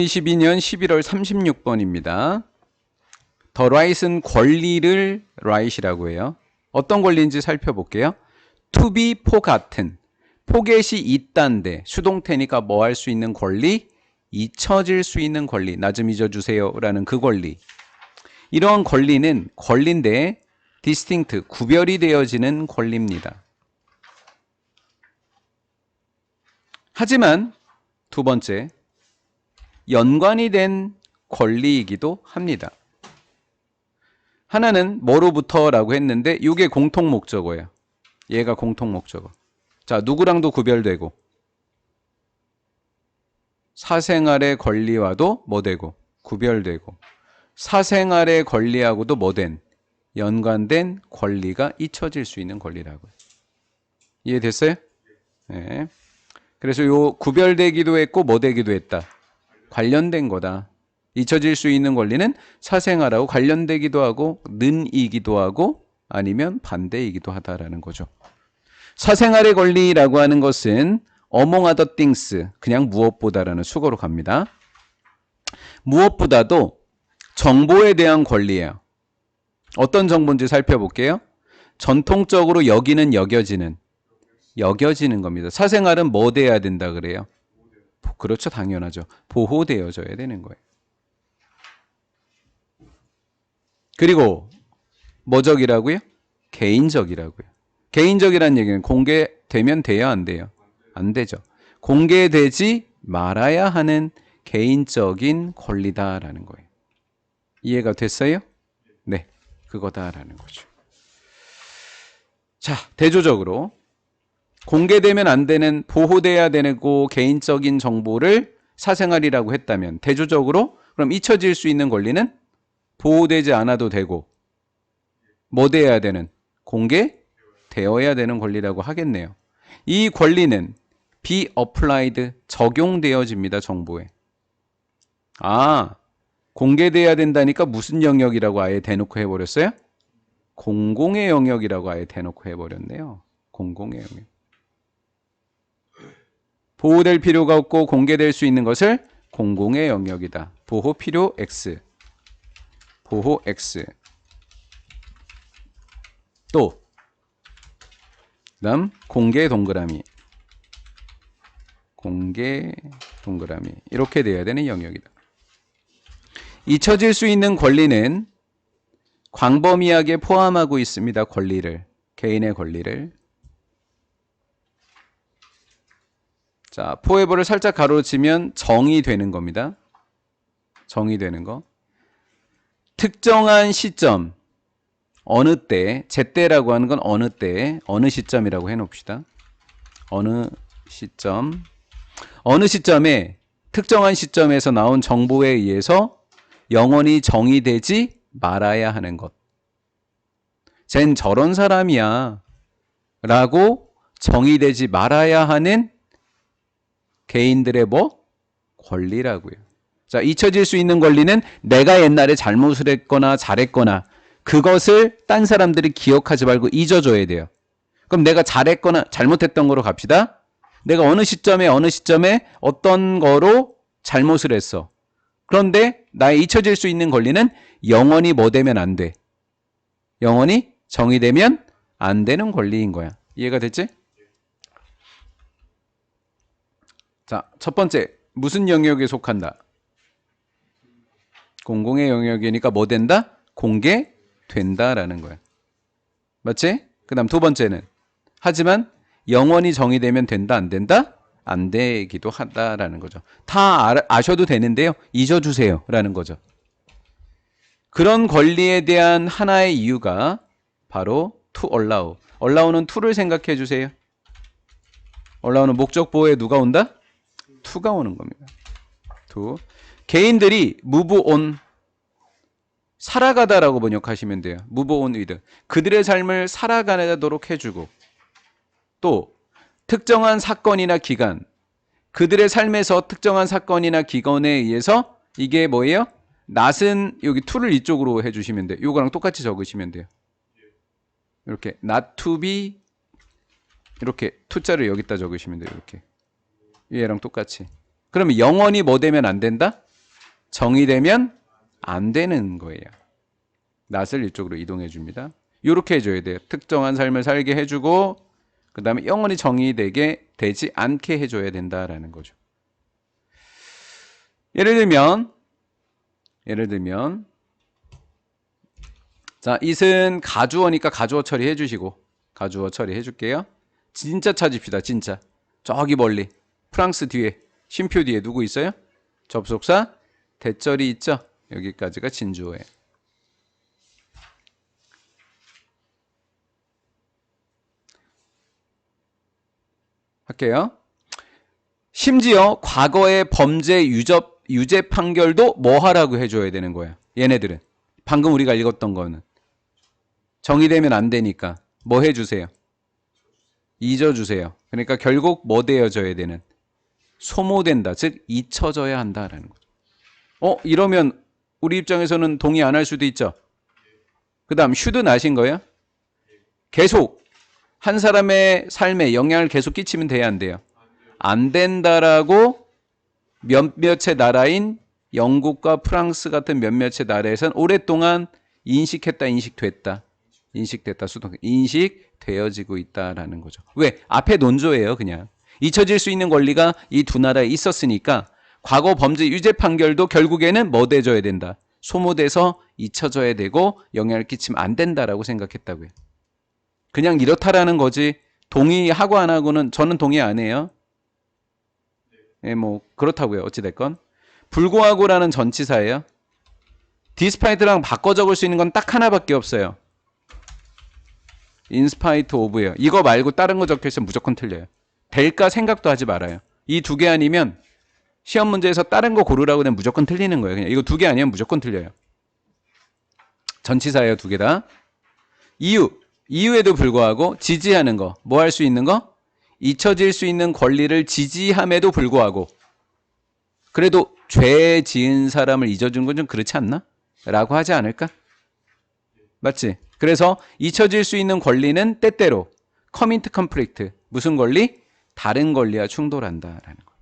2022년 11월 36번입니다. 더 right은 권리를 right이라고 해요. 어떤 권리인지 살펴볼게요. to be 포 같은 포겟이 있단데 수동태니까 뭐 할 수 있는 권리? 잊혀질 수 있는 권리. 나 좀 잊어주세요. 라는 그 권리. 이러한 권리는 권리인데 distinct, 구별이 되어지는 권리입니다. 하지만 두 번째, 연관이 된 권리이기도 합니다. 하나는 뭐로부터라고 했는데 이게 공통 목적어예요. 얘가 공통 목적어. 자, 누구랑도 구별되고 사생활의 권리와도 뭐 되고 구별되고 사생활의 권리하고도 뭐된 연관된 권리가 잊혀질 수 있는 권리라고요. 이해됐어요? 네. 그래서 요 구별되기도 했고 뭐 되기도 했다. 관련된 거다. 잊혀질 수 있는 권리는 사생활하고 관련되기도 하고 는이기도 하고 아니면 반대이기도 하다라는 거죠. 사생활의 권리라고 하는 것은 among other things 그냥 무엇보다라는 수거로 갑니다. 무엇보다도 정보에 대한 권리예요. 어떤 정보인지 살펴볼게요. 전통적으로 여기는 여겨지는 여겨지는 겁니다. 사생활은 뭐 돼야 된다 그래요? 그렇죠. 당연하죠. 보호되어져야 되는 거예요. 그리고 뭐적이라고요? 개인적이라고요. 개인적이라는 얘기는 공개되면 돼요, 안 돼요? 안 되죠. 공개되지 말아야 하는 개인적인 권리다라는 거예요. 이해가 됐어요? 네, 그거다라는 거죠. 자, 대조적으로 공개되면 안 되는 보호돼야 되고 개인적인 정보를 사생활이라고 했다면 대조적으로 그럼 잊혀질 수 있는 권리는 보호되지 않아도 되고 뭐 돼야 되는 공개되어야 되는 권리라고 하겠네요. 이 권리는 be applied 적용되어집니다. 정보에. 아, 공개돼야 된다니까 무슨 영역이라고 아예 대놓고 해버렸어요? 공공의 영역이라고 아예 대놓고 해버렸네요. 공공의 영역. 보호될 필요가 없고 공개될 수 있는 것을 공공의 영역이다. 보호 필요 X. 보호 X. 또 그다음 공개 동그라미. 공개 동그라미. 이렇게 돼야 되는 영역이다. 잊혀질 수 있는 권리는 광범위하게 포함하고 있습니다. 권리를. 개인의 권리를. 자, 포에버를 살짝 가로치면 정이 되는 겁니다. 정이 되는 거. 특정한 시점, 어느 때, 제때라고 하는 건 어느 때, 어느 시점이라고 해 놓읍시다. 어느 시점, 어느 시점에 특정한 시점에서 나온 정보에 의해서 영원히 정의되지 말아야 하는 것. 쟨 저런 사람이야. 라고 정의되지 말아야 하는 개인들의 뭐? 권리라고요. 자, 잊혀질 수 있는 권리는 내가 옛날에 잘못을 했거나 잘했거나 그것을 딴 사람들이 기억하지 말고 잊어줘야 돼요. 그럼 내가 잘했거나 잘못했던 거로 갑시다. 내가 어느 시점에 어느 시점에 어떤 거로 잘못을 했어. 그런데 나의 잊혀질 수 있는 권리는 영원히 뭐 되면 안 돼. 영원히 정의되면 안 되는 권리인 거야. 이해가 됐지? 자, 첫 번째. 무슨 영역에 속한다? 공공의 영역이니까 뭐 된다? 공개된다라는 거야. 맞지? 그 다음 두 번째는 하지만 영원히 정의되면 된다 안 된다? 안 되기도 하다라는 거죠. 다 아, 아셔도 되는데요. 잊어주세요 라는 거죠. 그런 권리에 대한 하나의 이유가 바로 to allow. allow는 to를 생각해 주세요. allow는 목적 보호에 누가 온다? To가 오는 겁니다. to. 개인들이 move on 살아가다라고 번역하시면 돼요. move on. 그들의 삶을 살아가도록 해주고 또 특정한 사건이나 기간 그들의 삶에서 특정한 사건이나 기간에 의해서 이게 뭐예요? 낫은 여기 to를 이쪽으로 해주시면 돼요. 요거랑 똑같이 적으시면 돼요. 이렇게 not to be 이렇게 to자를 여기다 적으시면 돼요. 이렇게 얘랑 똑같이. 그러면 영원히 뭐 되면 안 된다? 정의되면 안 되는 거예요. 낫을 이쪽으로 이동해 줍니다. 이렇게 해줘야 돼요. 특정한 삶을 살게 해주고 그 다음에 영원히 정의되게 되지 않게 해줘야 된다라는 거죠. 예를 들면 예를 들면 자 it은 가주어니까 가주어 처리해 주시고 가주어 처리해 줄게요. 진짜 찾읍시다. 진짜 저기 멀리 프랑스 뒤에 쉼표 뒤에 누구 있어요? 접속사 대절이 있죠. 여기까지가 진주어예요. 할게요. 심지어 과거의 범죄 유접, 유죄 판결도 뭐 하라고 해줘야 되는 거야. 얘네들은. 방금 우리가 읽었던 거는. 정의되면 안 되니까 뭐 해주세요? 잊어주세요. 그러니까 결국 뭐 되어져야 되는? 소모된다. 즉 잊혀져야 한다라는 거죠. 어 이러면 우리 입장에서는 동의 안 할 수도 있죠. 그 다음 슈드 나신 거예요? 계속 한 사람의 삶에 영향을 계속 끼치면 돼야 안 돼요? 안 된다라고 몇몇의 나라인 영국과 프랑스 같은 몇몇의 나라에선 오랫동안 인식했다, 인식됐다. 인식됐다, 수동, 인식되어지고 있다라는 거죠. 왜? 앞에 논조예요, 그냥. 잊혀질 수 있는 권리가 이 두 나라에 있었으니까 과거 범죄 유죄 판결도 결국에는 뭐 돼줘야 된다. 소모돼서 잊혀져야 되고 영향을 끼치면 안 된다라고 생각했다고요. 그냥 이렇다라는 거지. 동의하고 안 하고는 저는 동의 안 해요. 예, 뭐 그렇다고요. 어찌 됐건 불구하고라는 전치사예요. 디스파이트랑 바꿔 적을 수 있는 건 딱 하나밖에 없어요. 인스파이트 오브예요. 이거 말고 다른 거 적혀 있으면 무조건 틀려요. 될까 생각도 하지 말아요. 이 두 개 아니면 시험 문제에서 다른 거 고르라고 하면 무조건 틀리는 거예요. 그냥 이거 두 개 아니면 무조건 틀려요. 전치사예요, 두 개 다. 이유. 이유에도 불구하고 지지하는 거. 뭐 할 수 있는 거? 잊혀질 수 있는 권리를 지지함에도 불구하고 그래도 죄 지은 사람을 잊어준 건 좀 그렇지 않나? 라고 하지 않을까? 맞지? 그래서 잊혀질 수 있는 권리는 때때로 커민트 컴플릭트 무슨 권리? 다른 권리와 충돌한다라는 거.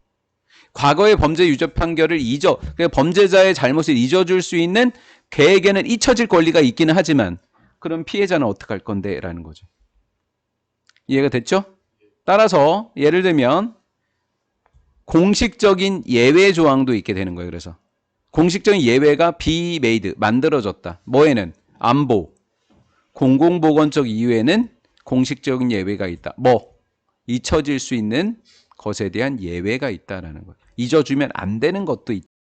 과거의 범죄 유죄 판결을 잊어 그러니까 범죄자의 잘못을 잊어줄 수 있는 걔에게는 잊혀질 권리가 있기는 하지만 그럼 피해자는 어떻게 할 건데 라는 거죠. 이해가 됐죠? 따라서 예를 들면 공식적인 예외 조항도 있게 되는 거예요. 그래서 공식적인 예외가 made 만들어졌다. 뭐에는 안보 공공보건적 이유에는 공식적인 예외가 있다. 뭐 잊혀질 수 있는 것에 대한 예외가 있다라는 거예요. 잊어주면 안 되는 것도 있다.